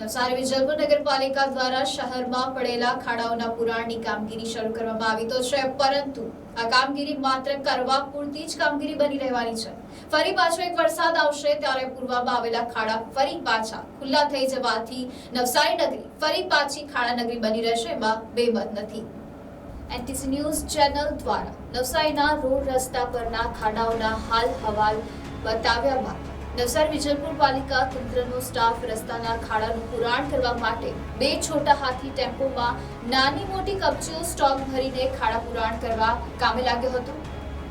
નવસારી વિજલપુર નગરપાલિકા દ્વારા શહેરમાં પડેલા ખાડાઓના પુરાણની કામગીરી શરૂ કરવામાં આવી તો છે, પરંતુ આ કામગીરી માત્ર કરવા પૂરતી જ કામગીરી બની રહેવાની છે. ફરી પાછો એક વરસાદ આવશે ત્યારે પૂર્વમાં આવેલા ખાડા ફરી પાછા ખુલ્લા થઈ જવાથી નવસારી નગરી ફરી પાછી ખાડા નગરી બની રહેશે એમાં બેમત નથી. એનટીસી ન્યૂઝ ચેનલ દ્વારા નવસારીના રોડ રસ્તા પરના ખાડાઓના હાલ હવાલ બતાવ્યા બાદ નવસારી વિજલપુર પાલિકા તંત્રનો સ્ટાફ રસ્તાના ખાડાનું પુરાણ કરવા માટે બે છોટા હાથી ટેમ્પોમાં નાની મોટી કપચીઓ સ્ટોક ભરીને ખાડા પુરાણ કરવા કામે લાગ્યો હતો.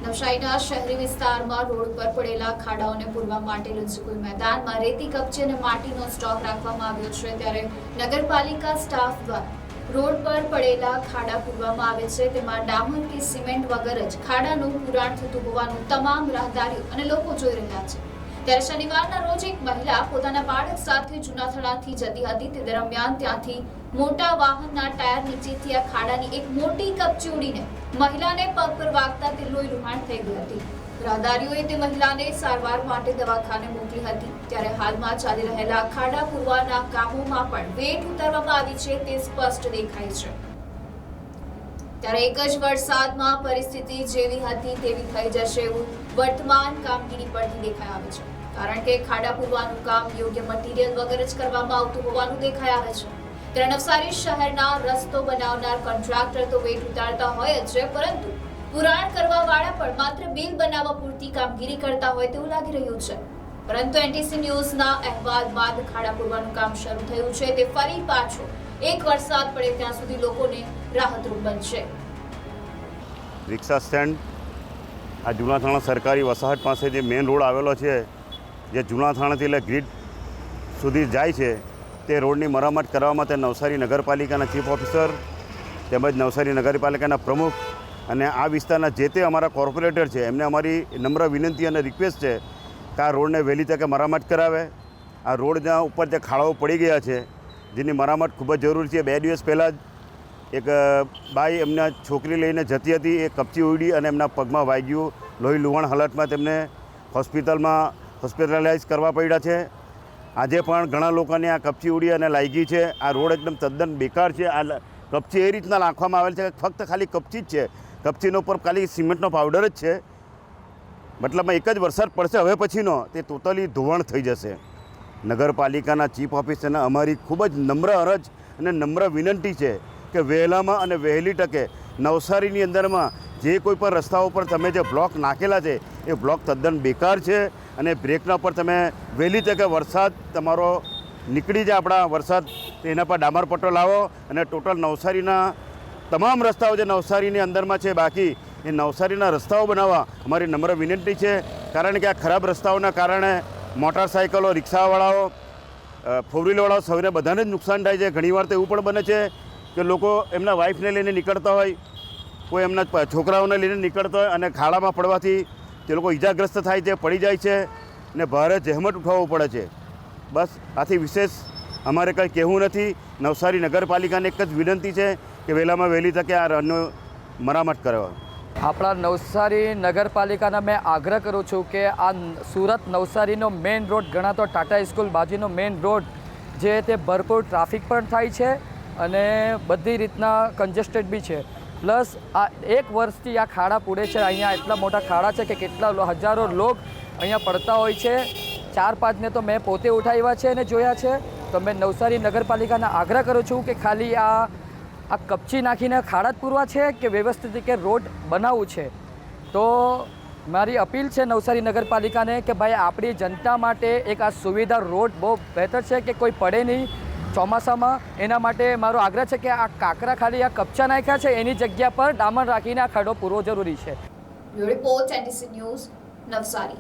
નવસારીના શહેરી વિસ્તારમાં રોડ પર પડેલા ખાડાઓને પૂરવા માટે લુન્સીકુઈ મેદાનમાં રેતી કપચી અને માટીનો સ્ટોક રાખવામાં આવ્યો છે ત્યારે નગરપાલિકા સ્ટાફ દ્વારા રોડ પર પડેલા ખાડા પૂરવામાં આવે છે. તેમાં ડામર કે સિમેન્ટ વગર જ ખાડાનું પુરાણ થતું હોવાનું તમામ રાહદારીઓ અને લોકો જોઈ રહ્યા છે. ત્યારે શનિવારના રોજ એક મહિલા પોતાના બાળક સાથે જૂનાથડાથી જતી હતી. તે દરમિયાન ત્યાંથી મોટા વાહનના ટાયર નીચેથી આ ખાડાની એક મોટી કપચી ઉડીને મહિલાને પગ પર વાગતા તે લોહી રૂહાણ થઈ ગઈ હતી. રાહદારીઓએ તે મહિલાને સારવાર માટે દવાખાને મોકલી હતી. ત્યારે હાલમાં ચાલી રહેલા ખાડા પૂરવાના કામોમાં પણ વેટ ઉતારવામાં આવી છે તે સ્પષ્ટ દેખાય છે. ત્યારે એક જ વરસાદમાં પરિસ્થિતિ જેવી હતી તેવી થઈ જશે એવું વર્તમાન કામગીરી પરથી દેખાઈ આવે છે. કારણ કે ખાડા પૂરવાનું કામ યોગ્ય મટીરીયલ વગર જ કરવામાં આવતું હોવાનું દેખાઈ આવે છે. ત્યારે નવસારી શહેરના રસ્તો બનાવનાર કોન્ટ્રાક્ટર તો વેટ ઉતારતા હોય જ છે, પરંતુ પુરાણ કરવા વાળા પણ માત્ર બિલ બનાવવા પૂરતી કામગીરી કરતા હોય તેવું લાગી રહ્યું છે. પરંતુ એનટીસી ન્યૂઝના અહેવાલ બાદ ખાડા પૂરવાનું કામ શરૂ થયું છે તે ફરી પાછો એક વરસાદ પડે ત્યાં સુધી લોકોને રાહતરૂપ બનશે. રિક્ષા સ્ટેન્ડ આ જૂનાથાણા સરકારી વસાહત પાસે જે મેઇન રોડ આવેલો છે જે જૂના થાણાથી એટલે ગ્રીડ સુધી જાય છે, તે રોડની મરામત કરવા માટે નવસારી નગરપાલિકાના ચીફ ઓફિસર તેમજ નવસારી નગરપાલિકાના પ્રમુખ અને આ વિસ્તારના જે તે અમારા કોર્પોરેટર છે, એમને અમારી નમ્ર વિનંતી અને રિક્વેસ્ટ છે કે આ રોડને વહેલી તકે મરામત કરાવે. આ રોડના ઉપર જે ખાડાઓ પડી ગયા છે, જેની મરામત ખૂબ જ જરૂરી છે. બે દિવસ પહેલાં જ એક બાઈ એમના છોકરી લઈને જતી હતી, એ કપચી ઉડી અને એમના પગમાં વાગ્યું. લોહી લુહાણ હાલતમાં તેમને હોસ્પિટલમાં હોસ્પિટલાઇઝ કરવા પડ્યા છે. આજે પણ ઘણા લોકોને આ કપચી ઉડી અને લાગી છે. આ રોડ એકદમ તદ્દન બેકાર છે. આ કપચી એ રીતના નાખવામાં આવેલ છે કે ફક્ત ખાલી કપચી જ છે. કપચીનો ઉપર ખાલી સિમેન્ટનો પાવડર જ છે. મતલબમાં એક જ વરસાદ પડશે, હવે પછીનો. તે ટોટલી ધોવાણ થઈ જશે. નગરપાલિકાના ચીફ ઓફિસરને અમારી ખૂબ જ નમ્ર અરજ અને નમ્ર વિનંતી છે કે વહેલામાં અને વહેલી તકે નવસારીની અંદરમાં જે કોઈ પણ રસ્તાઓ પર તમે જે બ્લોક નાખેલા છે, એ બ્લોક તદ્દન બેકાર છે અને બ્રેકના પર તમે વહેલી તકે વરસાદ તમારો નીકળી જાય આપણા વરસાદ એના પર ડામર પટ્ટો લાવો અને ટોટલ નવસારીના તમામ રસ્તાઓ જે નવસારીની અંદરમાં છે, બાકી એ નવસારીના રસ્તાઓ બનાવવા અમારી નમ્ર વિનંતી છે. કારણ કે આ ખરાબ રસ્તાઓના કારણે મોટરસાયકલો, રિક્ષાવાળાઓ ફોર વ્હીલવાળાઓ સૌને બધાને જ નુકસાન થાય છે. ઘણીવાર તો એવું પણ બને છે કે લોકો એમના વાઈફને લઈને નીકળતા હોય કોઈ એમના છોકરાઓને લઈને નીકળતા હોય અને ખાડામાં પડવાથી તે લોકો ઈજાગ્રસ્ત થાય છે, પડી જાય છે ને ભારે જહેમત ઉઠાવવું પડે છે. બસ આથી વિશેષ અમારે કંઈ કહેવું નથી. નવસારી નગરપાલિકાને એક જ વિનંતી છે કે વહેલામાં વહેલી તકે આ રનનો મરામત કરવા. આપણા નવસારી નગરપાલિકાના મેં આગ્રહ કરું છું કે આ સુરત નવસારીનો મેઇન રોડ ગણાતો ટાટા સ્કૂલ બાજુનો મેઇન રોડ જે તે ભરપૂર ટ્રાફિક પણ થાય છે અને બધી રીતના કન્જેસ્ટેડ બી છે. પ્લસ આ એક વર્ષથી આ ખાડા પૂરે છે. અહીંયા એટલા મોટા ખાડા છે કે કેટલા હજારો લોક અહીંયા પડતા હોય છે. ચાર પાંચને તો મેં પોતે ઉઠાવ્યા છે અને જોયા છે. તો મેં નવસારી નગરપાલિકાના આગ્રહ કરું છું કે ખાલી આ આ કપચી નાખીને ખાડા જ પૂરવા છે કે વ્યવસ્થિત રીતે રોડ બનાવવું છે? તો મારી અપીલ છે નવસારી નગરપાલિકાને કે ભાઈ આપણી જનતા માટે એક આ સુવિધા રોડ બહુ બહેતર છે કે કોઈ પડે નહીં. ચોમાસામાં એના માટે મારો આગ્રહ છે કે આ કાંકરા ખાલી આ કપચા નાખ્યા છે, એની જગ્યા પર ડામર રાખીને આ ખાડો પૂરવો જરૂરી છે. Report news Navsari.